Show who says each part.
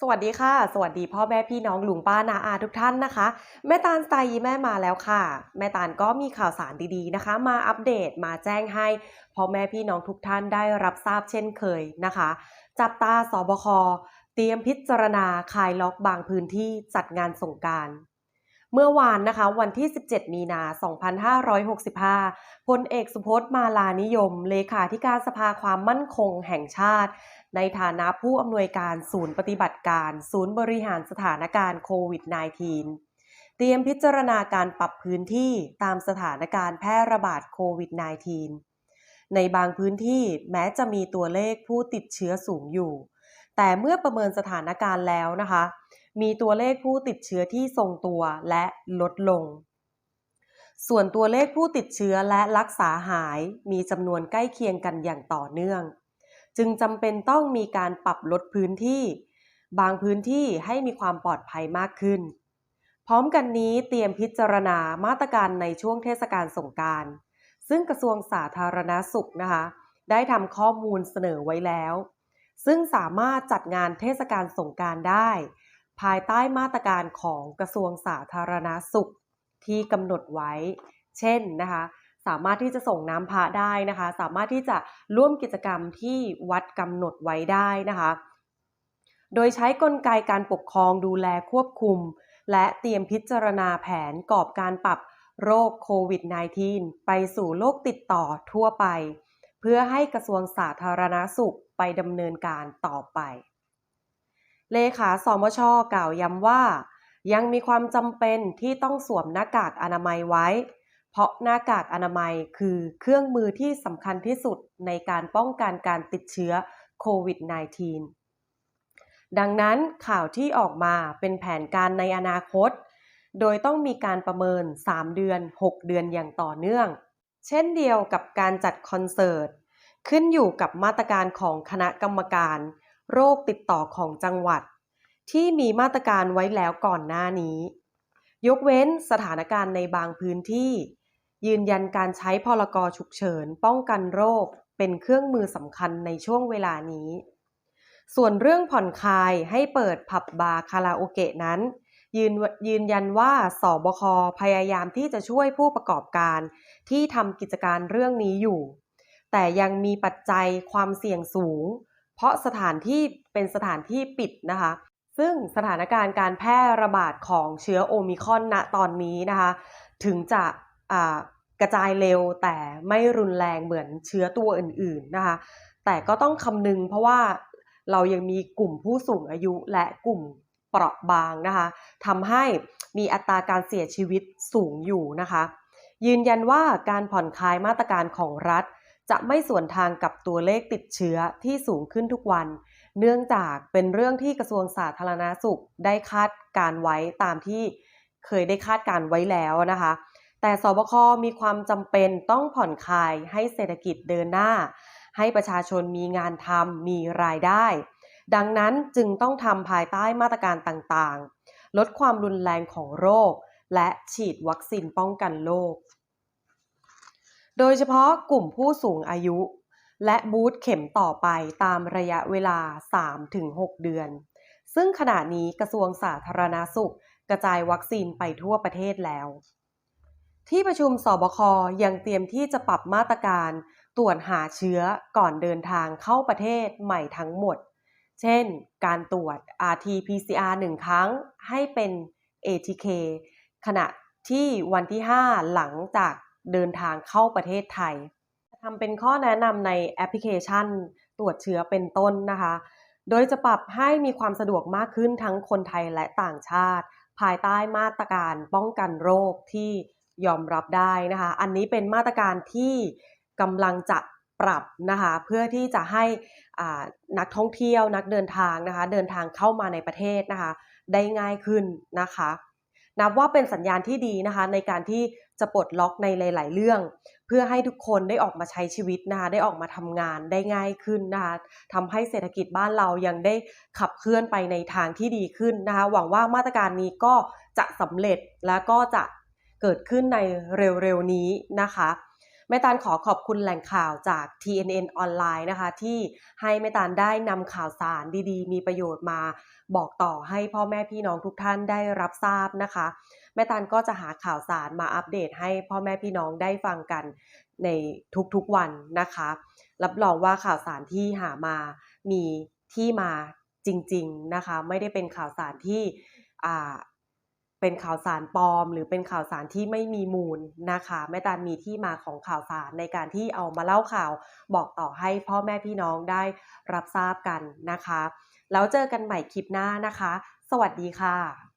Speaker 1: สวัสดีค่ะ สวัสดีพ่อแม่พี่น้องลุงป้านาอาทุกท่านนะคะ แม่ตาลสไตล์ยีแม่มาแล้วค่ะ แม่ตาลก็มีข่าวสารดีๆนะคะ มาอัปเดตมาแจ้งให้พ่อแม่พี่น้องทุกท่านได้รับทราบเช่นเคยนะคะ จับตาสบคเตรียมพิจารณาคลายล็อกบางพื้นที่จัดงานสงการเมื่อวานนะคะวันที่ 17 มีนา 2565 พลเอกสุพจน์มาลานิยม เลขาธิการสภาความมั่นคงแห่งชาติ ในฐานะผู้อำนวยการศูนย์ปฏิบัติการ ศูนย์บริหารสถานการณ์โควิด -19 เตรียมพิจารณาการปรับพื้นที่ตามสถานการณ์แพร่ระบาดโควิด -19 ในบางพื้นที่แม้จะมีตัวเลขผู้ติดเชื้อสูงอยู่ แต่เมื่อประเมินสถานการณ์แล้วนะคะ มีตัวเลขผู้ติดเชื้อที่ทรงตัวและลดลงส่วนตัวเลขผู้ติดเชื้อและรักษาหายมีจำนวนใกล้เคียงกันอย่างต่อเนื่อง จึงจำเป็นต้องมีการปรับลดพื้นที่ บางพื้นที่ให้มีความปลอดภัยมากขึ้น พร้อมกันนี้เตรียมพิจารณามาตรการในช่วงเทศกาลสงการซึ่งกระทรวงสาธารณาสุขนะคะ ได้ทำข้อมูลเสนอไว้แล้ว ซึ่งสามารถจัดงานเทศกาลสงการได้ ภายใต้มาตรการของกระทรวงสาธารณาสุขที่กำหนดไว้ เช่นนะคะ สามารถที่จะส่งน้ำพระได้นะคะ สามารถที่จะร่วมกิจกรรมที่วัดกำหนดไว้ได้นะคะ โดยใช้กลไกการปกครองดูแลควบคุม และเตรียมพิจารณาแผนกอบการปรับโรคโควิด -19 ไปสู่โรคติดต่อทั่วไป เพื่อให้กระทรวงสาธารณาสุขไปดำเนินการต่อไป เลขาสมชกล่าวย้ำว่า ยังมีความจำเป็นที่ต้องสวมหน้ากากอนามัยไว้ เพราะหน้ากากอนามัยคือเครื่องมือที่สำคัญที่สุดในการป้องกันการติดเชื้อโควิด -19 ดังนั้นข่าวที่ออกมาเป็นแผนการในอนาคต โดยต้องมีการประเมิน 3 เดือน 6 เดือนอย่างต่อเนื่อง เช่นเดียวกับการจัดคอนเสิร์ต ขึ้นอยู่กับมาตรการของคณะกรรมการ โรคติดต่อของจังหวัด ที่มีมาตรการไว้แล้วก่อนหน้านี้ ยกเว้นสถานการณ์ในบางพื้นที่ ยืนยันการใช้พลกฉุกเฉิน ป้องกันโรค เป็นเครื่องมือสำคัญในช่วงเวลานี้ ส่วนเรื่องผ่อนคลายให้เปิดผับบาร์คาราโอเกะนั้น ยืนยืนยันว่าสบคพยายามที่จะช่วยผู้ประกอบการที่ทำกิจการเรื่องนี้อยู่ แต่ยังมีปัจจัยความเสี่ยงสูง เพราะสถานที่เป็นสถานที่ปิดนะคะซึ่งสถานการณ์การแพร่ระบาดของเชื้อโอมิคอนณตอนนี้นะคะ ถึงจะ กระจายเร็วแต่ไม่รุนแรงเหมือนเชื้อตัวอื่นๆนะคะ แต่ก็ต้องคำนึงเพราะว่าเรายังมีกลุ่มผู้สูงอายุและกลุ่มเปราะบางนะคะทำให้มีอัตราการเสียชีวิตสูงอยู่นะคะ ยืนยันว่าการผ่อนคลายมาตรการของรัฐ จะไม่ส่วนทางกับตัวเลขติดเชื้อที่สูงขึ้นทุกวัน เนื่องจากเป็นเรื่องที่กระทรวงสาธารณาสุขได้คาดการไว้ตามที่เคยได้คาดการไว้แล้วนะคะ แต่สบคมีความจำเป็นต้องผ่อนคลายให้เศรษฐกิจเดินหน้า ให้ประชาชนมีงานทำมีรายได้ ดังนั้นจึงต้องทำภายใต้มาตรการต่างๆ ลดความรุนแรงของโรค และฉีดวัคซีนป้องกันโรค โดยเฉพาะกลุ่มผู้สูงอายุ และบูธเข็มต่อไปตามระยะเวลา 3-6 เดือน ซึ่งขณะนี้กระทรวงสาธารณาสุขกระจายวัคซีนไปทั่วประเทศแล้ว ที่ประชุมสบคยังเตรียมที่จะปรับมาตรการ ตรวจหาเชื้อก่อนเดินทางเข้าประเทศใหม่ทั้งหมด เช่น การตรวจ RT-PCR 1 ครั้งให้เป็น ATK ขณะที่วันที่ 5 หลังจากเดินทางเข้าประเทศไทยทำเป็นข้อแนะนำในแอปพลิเคชัน ตรวจเชื้อเป็นต้นนะคะ โดยจะปรับให้มีความสะดวกมากขึ้นทั้งคนไทยและต่างชาติ ภายใต้มาตรการป้องกันโรคที่ ยอมรับได้นะคะ อันนี้เป็นมาตรการที่กำลังจะปรับนะคะเพื่อที่จะให้นักท่องเที่ยวนักเดินทางนะคะเดินทางเข้ามาในประเทศนะคะได้ง่ายขึ้นนะคะ นับว่าเป็นสัญญาณที่ดีนะคะในการที่จะปลดล็อกในหลาย ๆ เรื่อง เพื่อให้ทุกคนได้ออกมาใช้ชีวิตนะคะได้ออกมาทำงานได้ง่ายขึ้นนะคะทำให้เศรษฐกิจบ้านเรายังได้ขับเคลื่อนไปในทางที่ดีขึ้นนะคะหวังว่ามาตรการนี้ก็จะสำเร็จและก็จะ เกิดขึ้นในเร็วๆนี้นะคะแม่ตาลขอขอบคุณแหล่งข่าวจาก TNN ออนไลน์นะคะ ที่ให้แม่ตาลได้นำข่าวสารดีๆ มีประโยชน์มา บอกต่อให้พ่อแม่พี่น้องทุกท่านได้รับทราบนะคะ แม่ตาลก็จะหาข่าวสารมาอัปเดตให้พ่อแม่พี่น้องได้ฟังกันในทุกๆวันนะคะ รับรองว่าข่าวสารที่หามามีที่มาจริง ๆนะคะ ไม่ได้เป็นข่าวสารที่ เป็นข่าวสารปลอม หรือเป็นข่าวสารที่ไม่มีมูลนะคะแม่ตาลมีที่มาของข่าวสารในการที่เอามาเล่าข่าวบอกต่อให้พ่อแม่พี่น้องได้รับทราบกันนะคะ แล้วเจอกันใหม่คลิปหน้านะคะ สวัสดีค่ะ